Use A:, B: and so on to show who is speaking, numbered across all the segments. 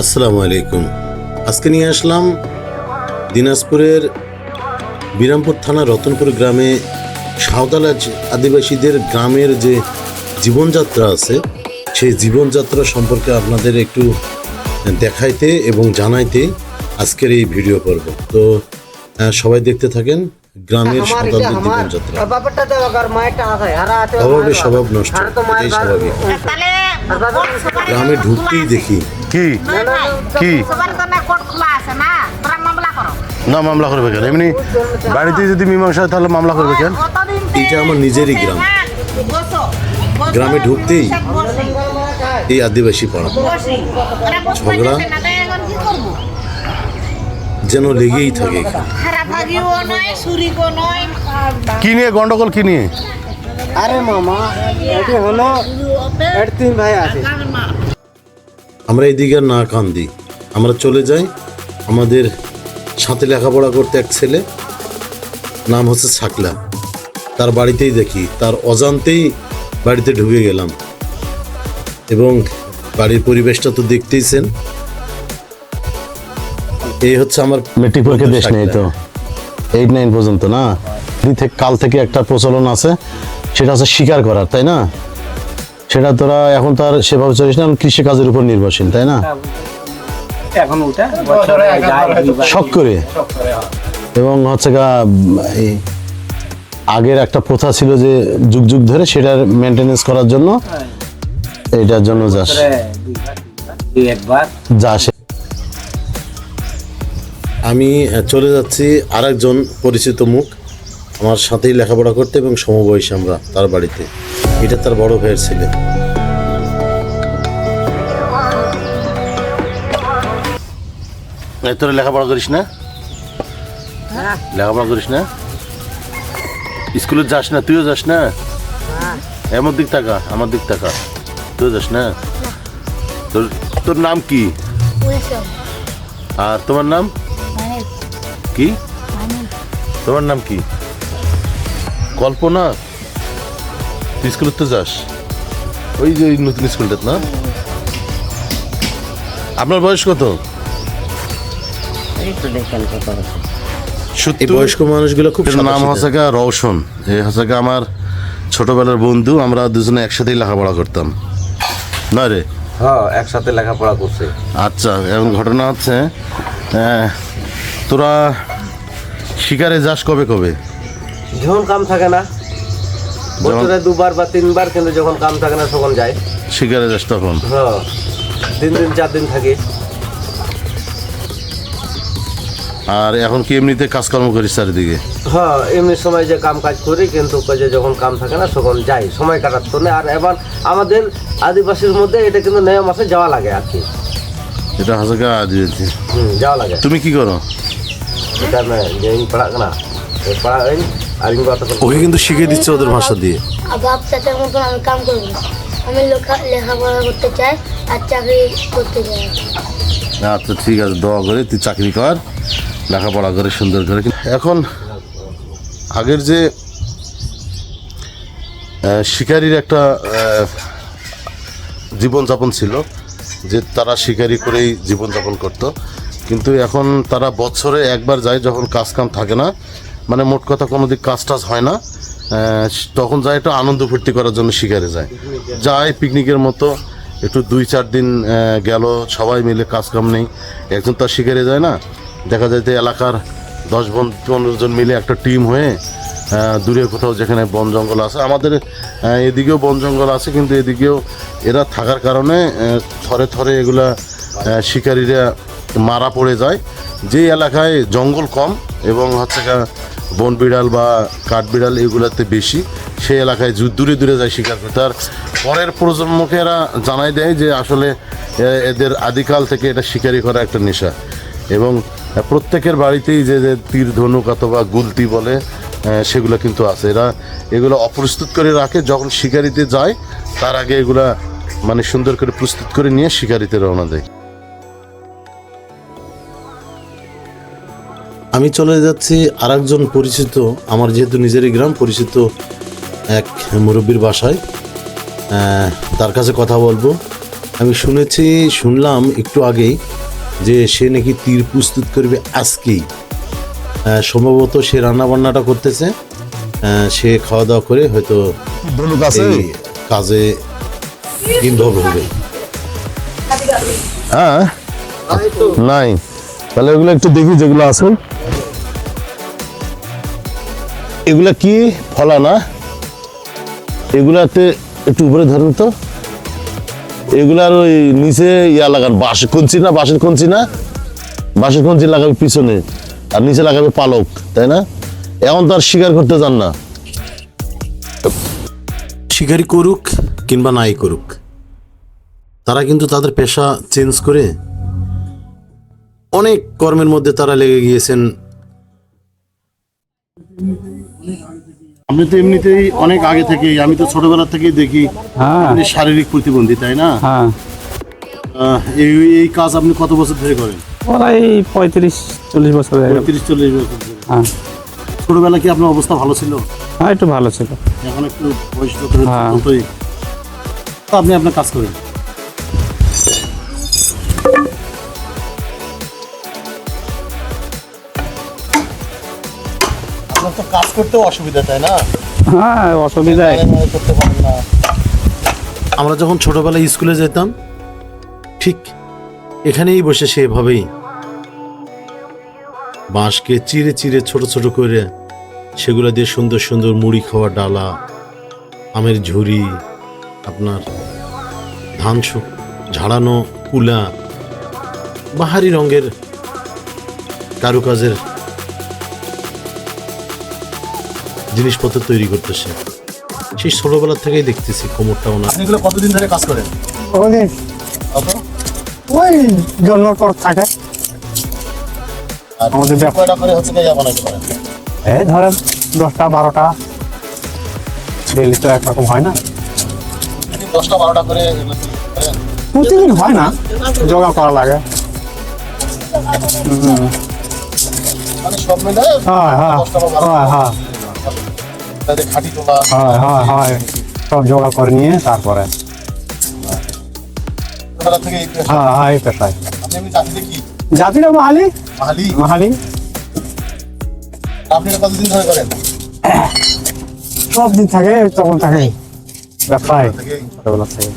A: আসসালামু আলাইকুম। আজকে নিয়ে আসলাম দিনাজপুরের বিরামপুর থানা রতনপুর গ্রামে সাঁওতালাজ আদিবাসীদের গ্রামের যে জীবনযাত্রা আছে সেই জীবনযাত্রা সম্পর্কে আপনাদের একটু দেখাইতে এবং জানাইতে আজকের এই ভিডিও পর্ব। তো সবাই দেখতে থাকেন গ্রামের সাঁওতালদের জীবনযাত্রা। অভাবে স্বভাব নষ্ট এটাই স্বাভাবিক। গ্রামে ঢুকতেই দেখি।
B: কি? কি?
C: সবার জন্য কোর্ট খোলা আছে না? মামলা করো।
B: করবে কেন? এমনি বাড়িতে যদি মীমাংসা হয় তাহলে মামলা করবে কেন?
A: এটা আমার নিজেরই গ্রাম। গ্রামে ঢুকতেই এই আদিবাসী পাড়া। ঝগড়া। যেন লেগেই থাকে।
B: কি নিয়ে? গন্ডগোল কি নিয়ে?
D: আরে মামা এটি হলো এর তিন ভাই আছে।
A: আমরা এদিকে না কান দিই আমরা চলে যাই আমাদের সাথে লেখাপড়া করতে এক ছেলে নাম হচ্ছে ছাকলা তার বাড়িতেই দেখি তার অজান্তেই বাড়িতে ঢুকে গেলাম। এবং বাড়ির পরিবেশটা তো দেখতেইছেন। এই হচ্ছে আমার
B: মেট্রিক পরীক্ষা দেশ নেই তো? এইট নাইন পর্যন্ত না? কাল থেকে একটা প্রচলন আছে সেটা হচ্ছে শিকার করার তাই না? সেটা তোরা এখন তো আর সেভাবে চলিস না কৃষি কাজের উপর নির্ভরশীল তাই না?
D: এখন ওটা বছরে যায় দুইবার।
B: শখ করে? এবং হচ্ছে গা এই আগের একটা প্রথা ছিল যে যুগ যুগ ধরে সেটার মেনটেনেন্স করার জন্য এইটার জন্য যাস
D: বছরে দুইবার, তিনবার, দুই একবার
B: যাস
A: আমি চলে যাচ্ছি আরেকজন পরিচিত মুখ আমার সাথেই লেখাপড়া করতে এবং সমবয়সী আমরা তার বাড়িতে। এটা তার বড় ভাইয়ের ছেলে।
B: তোরা লেখাপড়া করিস না? লেখাপড়া করিস না? স্কুলে যাস না তুইও যাস না? এমন দিক টাকা আমার দিক টাকা তুইও যাস না? তোর তোর নাম কি? আর তোমার নাম? কি? তোমার নাম কি? কল্পনা? স্কুলে তো যাস ওই যে ওই নতুন স্কুলটা না? আপনার বয়স কত? সত্তর?
A: বয়স্ক মানুষগুলো খুব
B: নাম গা রওশন। এ গা আমার ছোটবেলার বন্ধু আমরা দুজনে একসাথেই লেখাপড়া করতাম। না রে?
E: হ্যাঁ একসাথে লেখাপড়া করছে।
B: আচ্ছা এখন ঘটনা হচ্ছে তোরা শিকারে যাস কবে কবে?
E: যখন কাম থাকে না। বছরে দুবার বা তিনবার কিন্তু যখন কাম থাকে না তখন যায়।
B: শিকারে যাস তখন।
E: হ্যাঁ তিন দিন চার দিন থাকি।
B: আর এখন কি এমনিতে কাজকর্ম করিস চারিদিকে?
E: হ্যাঁ এমনি সময় যে কাম কাজ করি কিন্তু যে যখন কাম থাকে না তখন যাই। সময় কাটার জন্য আর এবার আমাদের আদিবাসীর মধ্যে এটা কিন্তু নিয়ম আছে যাওয়া লাগে আর কি।
B: এটা হচ্ছে গা আদিবাসী।
E: হুম যাওয়া লাগে।
B: তুমি কি করো?
E: এটা না যে পড়াক না পড়া
A: ওকে কিন্তু শিখিয়ে দিচ্ছে ওদের ভাষা দিয়ে।
F: বাপ মতন আমি কাম করব না। আমি লেখাপড়া করতে চাই আর চাকরি করতে চাই।
B: আচ্ছা ঠিক আছে দোয়া করে তুই চাকরি কর লেখাপড়া করে সুন্দর করে। এখন আগের যে শিকারীর একটা জীবনযাপন ছিল যে তারা শিকারি করেই জীবনযাপন করত। কিন্তু এখন তারা বছরে একবার যায় যখন কাজ কাম থাকে না মানে মোট কথা কোনো দিক কাজ টাজ হয় না। তখন যায় একটু আনন্দ ফুর্তি করার জন্য শিকারে যায়। যায় পিকনিকের মতো, একটু দুই চার দিন গেল, সবাই মিলে কাজ কাম নেই। একজন তার শিকারে যায় না। দেখা যায় যে এলাকার দশ জন, পনেরো জন মিলে একটা টিম হয়ে দূরে কোথাও যেখানে বন জঙ্গল আছে। আমাদের এদিকেও বন জঙ্গল আছে, কিন্তু এদিকেও এরা থাকার কারণে থরে থরে এগুলা শিকারীরা মারা পড়ে যায়। যে এলাকায় জঙ্গল কম এবং হচ্ছে বন বিড়াল বা কাঠ বিড়াল এগুলাতে বেশি। সেই এলাকায় দূরে দূরে যায় শিকার করতে আর পরের প্রজন্মকে এরা জানাই দেয় যে আসলে এদের আদিকাল থেকে এটা শিকারি করা একটা নেশা। এবং প্রত্যেকের বাড়িতেই যে যে তীর ধনুক অথবা গুলতি বলে সেগুলো কিন্তু আছে। এরা এগুলো অপ্রস্তুত করে রাখে। যখন শিকারিতে যায়, তার আগে এগুলা মানে সুন্দর করে প্রস্তুত করে নিয়ে শিকারিতে রওনা দেয়।
A: আমি চলে যাচ্ছি আরেকজন পরিচিত আমার যেহেতু নিজেরই গ্রাম পরিচিত এক মুরব্বীর বাসায়। তার কাছে কথা বলব। আমি শুনেছি শুনলাম একটু আগেই যে সে নাকি তীর প্রস্তুত করবে আজকেই। সম্ভবত সে রান্না বান্নাটা করতেছে সে খাওয়া দাওয়া করে হয়তো কাজে? ইনভলভ হবে।
B: হ্যাঁ? নাই। তাহলে ওগুলো একটু দেখি যেগুলো আছে। এগুলা কি? ফলা না এগুলাতে একটু উপরে ধরুন তো। এগুলার ওই নিচে ইয়া লাগান বাঁশ কঞ্চি না? বাঁশের কঞ্চি না? বাঁশের কঞ্চি লাগাবে পিছনে, আর নিচে লাগাবে পালক, তাই না? এখন তো আর শিকার করতে যান না।
A: শিকারি করুক কিংবা নাই করুক, তারা কিন্তু তাদের পেশা চেঞ্জ করে অনেক কর্মের মধ্যে তারা লেগে গিয়েছেন।
B: আপনি তো এমনিতেই অনেক আগে থেকেই আমি তো ছোটবেলা থেকেই দেখি
D: হ্যাঁ।
B: আপনি শারীরিক প্রতিবন্ধী তাই না?
D: হ্যাঁ।
B: এই এই কাজ আপনি কত বছর ধরে করেন?
D: প্রায় পঁয়ত্রিশ চল্লিশ বছর
B: পঁয়ত্রিশ চল্লিশ বছর ধরে।
D: হ্যাঁ।
B: ছোটবেলা কি আপনার অবস্থা ভালো ছিল?
D: হ্যাঁ একটু ভালো ছিল।
B: এখন একটু বয়স যত
D: হ্যাঁ।
B: আপনি আপনার কাজ করেন? তো কাজ করতেও অসুবিধা তাই না?
D: হ্যাঁ অসুবিধায়
B: করতে পারেন না।
A: আমরা যখন ছোটবেলায় স্কুলে যেতাম ঠিক এখানেই বসে সেভাবেই বাঁশকে চিরে চিরে ছোট ছোট করে সেগুলো দিয়ে সুন্দর সুন্দর মুড়ি খাওয়া ডালা আমের ঝুড়ি আপনার ধান ঝাড়ানো কুলা বাহারি রঙের কারুকাজের জিনিসপত্র তৈরি করতেছে। সেই ছোটবেলা থেকেই দেখতেছি কোমরটাও না।
B: আপনি এগুলো কতদিন ধরে কাজ করেন?
D: ওই ওই জন্মর পর থাকে। আমাদের
B: করে হচ্ছে বানাইতে পারেন?
D: এই ধরেন দশটা বারোটা। ডেলি তো একরকম হয় না।
B: দশটা বারোটা করে?
D: প্রতিদিন হয় না। যোগা করা লাগে।
B: মানে সব মিলে
D: হ্যাঁ হ্যাঁ। হ্যাঁ হ্যাঁ।
B: তাদের খাঁটি তোলা।
D: হয় হয় হয়। সব যোগা করে নিয়ে তারপরে।
B: ছোটবেলা থেকে এই পেশা।
D: হ্যাঁ হ্যাঁ এই পেশায়।
B: আপনি এমনি জাতিতে কি?
D: জাতিটা মাহালি?
B: মাহালি।
D: মাহালি।
B: আপনি এটা কতদিন ধরে করেন?
D: সব দিন থাকে তখন থাকে। ব্যবসায়।
B: থেকে।
D: ছোটবেলা থেকে।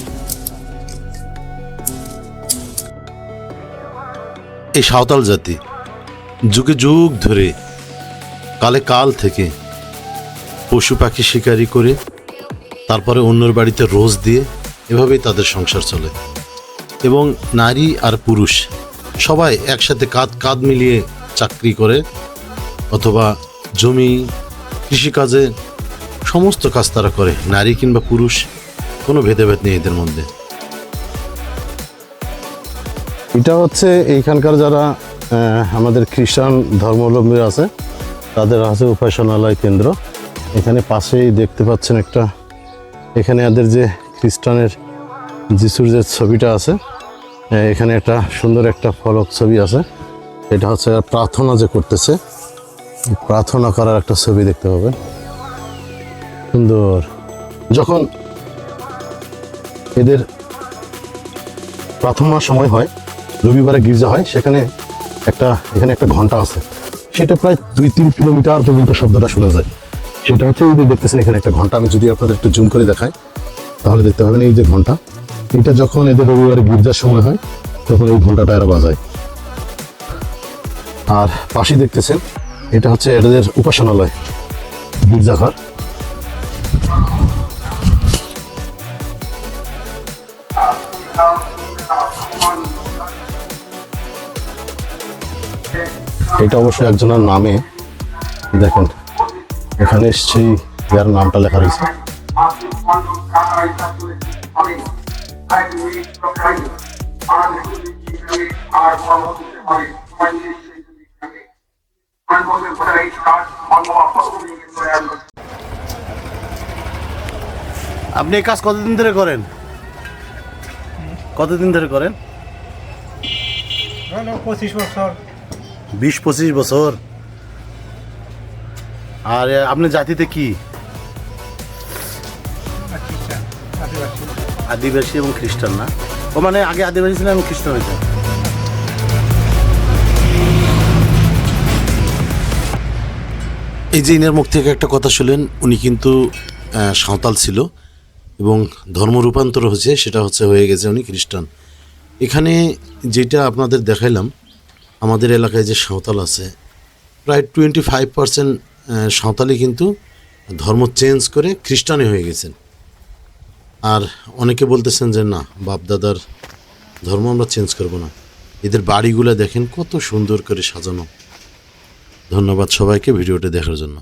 A: এই সাঁওতাল জাতি যুগে যুগ ধরে কালে কাল থেকে পশু পাখি শিকারি করে তারপরে অন্যর বাড়িতে রোজ দিয়ে এভাবেই তাদের সংসার চলে। এবং নারী আর পুরুষ সবাই একসাথে কাঁধ কাঁধ মিলিয়ে চাকরি করে অথবা জমি, কৃষিকাজে সমস্ত কাজ তারা করে, নারী কিংবা পুরুষ, কোনো ভেদাভেদ নেই এদের মধ্যে।
B: এটা হচ্ছে এইখানকার যারা আমাদের খ্রিস্টান ধর্মাবলম্বী আছে, তাদের আছে উপাসনালয় কেন্দ্র। এখানে পাশেই দেখতে পাচ্ছেন একটা, এখানে এদের যে খ্রিস্টানের যিশুর যে ছবিটা আছে এখানে একটা সুন্দর একটা ফলক ছবি আছে। এটা হচ্ছে প্রার্থনা যে করতেছে, প্রার্থনা করার একটা ছবি দেখতে পাবেন। সুন্দর। যখন এদের প্রার্থনার সময় হয়, রবিবারে গির্জা হয়, সেখানে একটা, এখানে একটা ঘণ্টা আছে। সেটা প্রায় দুই তিন কিলোমিটার পর্যন্ত শব্দটা শোনা যায়। সেটা হচ্ছে এই যে দেখতেছেন এখানে একটা ঘণ্টা। আমি যদি আপনাদের একটু জুম করে দেখাই, তাহলে দেখতে পাবেন এই যে ঘণ্টা। এটা যখন এদের রবিবারে গির্জার সময় হয়, তখন এই ঘন্টাটা এরা বাজায়। আর পাশে দেখতেছেন, এটা হচ্ছে এদের উপাসনালয়, গির্জাঘর। এটা অবশ্য একজনের নামে, দেখেন। এখানে সেই যার নামটা লেখা রয়েছে। আপনি এই কাজ কতদিন ধরে করেন? কতদিন ধরে করেন?
D: পঁচিশ বছর।
B: বিশ পঁচিশ বছর। আর আপনি জাতিতে কি? আদিবাসী এবং খ্রিস্টান না?
G: ও মানে আগে আদিবাসী ছিলেন এবং খ্রিস্টান হয়েছে
A: এই যে ইনার মুখ থেকে একটা কথা শুনলেন, উনি কিন্তু সাঁওতাল ছিল এবং ধর্ম রূপান্তর হয়েছে, সেটা হচ্ছে হয়ে গেছে উনি খ্রিস্টান। এখানে যেটা আপনাদের দেখাইলাম, আমাদের এলাকায় যে সাঁওতাল আছে, প্রায় টোয়েন্টি ফাইভ পার্সেন্ট সাঁওতালি কিন্তু ধর্ম চেঞ্জ করে খ্রিস্টানে হয়ে গেছেন। আর অনেকে বলতেছেন যে, না, বাপদাদার ধর্ম আমরা চেঞ্জ করব না। এদের বাড়িগুলো দেখেন কত সুন্দর করে সাজানো। ধন্যবাদ সবাইকে ভিডিওটি দেখার জন্য।